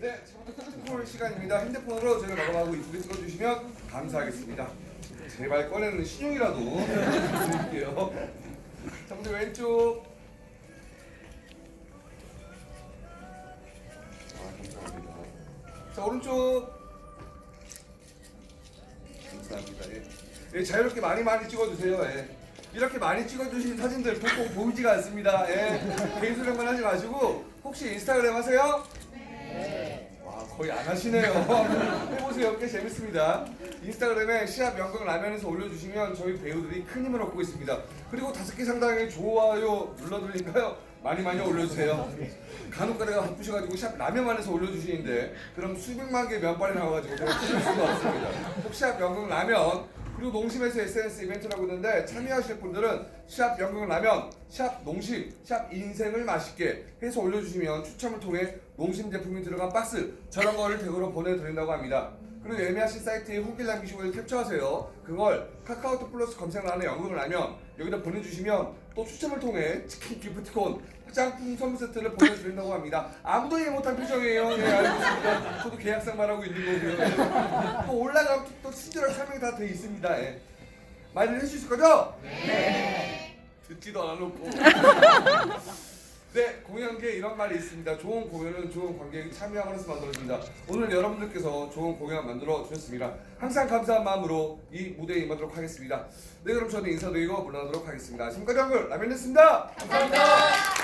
네, 핸드폰 시간입니다. 핸드폰으로 저희가 녹음하고 이쁘게 찍어주시면 감사하겠습니다. 제발 꺼내는 신용이라도 드릴게요. 자, 먼저 왼쪽. 아, 감사합니다. 자, 오른쪽. 감사합니다. 예. 예, 자유롭게 많이 많이 찍어주세요. 예. 이렇게 많이 찍어주신 사진들 보통 보이지가 않습니다. 예. 개인 수령만 하지 마시고 혹시 인스타그램 하세요? 와 거의 안 하시네요. 해보세요. 꽤 재밌습니다. 인스타그램에 시합 연극 라면에서 올려주시면 저희 배우들이 큰 힘을 얻고 있습니다. 그리고 다섯 개 상당히 좋아요 눌러드리니까요. 많이 많이 올려주세요. 간혹 가다가 바쁘셔가지고 시합 라면만 해서 올려주시는데 그럼 수백만 개 면발이 나와가지고 제가 찍을 수가 없습니다. 혹 시합 연극 라면 그리고 농심에서 SNS 이벤트라고 있는데 참여하실 분들은 시합 연극 라면, 시합 농심, 시합 인생을 맛있게 해서 올려주시면 추첨을 통해 농심 제품이 들어간 박스 저런 거를 댁으로 보내드린다고 합니다. 그리고 예매하신 사이트에 후기를 남기시고 캡처하세요. 그걸 카카오톡 플러스 검색란에 연극을 하면 여기다 보내주시면 또 추첨을 통해 치킨 기프티콘 화장품 선물 세트를 보내드린다고 합니다. 아무도 이해 못한 표정이에요. 네, 알고 있습니다. 저도 계약상 말하고 있는 거고요. 예. 또 올라가면 또 친절하게 설명이 다 돼 있습니다. 예. 많이 해주실 거죠? 네. 듣지도 않아놓고. 네, 공연계 이런 말이 있습니다. 좋은 공연은 좋은 관객이 참여함으로써 만들어집니다. 오늘 여러분들께서 좋은 공연 만들어 주셨습니다. 항상 감사한 마음으로 이 무대에 임하도록 하겠습니다. 네, 그럼 저는 인사드리고 물러나도록 하겠습니다. 지금까지 한글 라면이었습니다. 감사합니다. 자,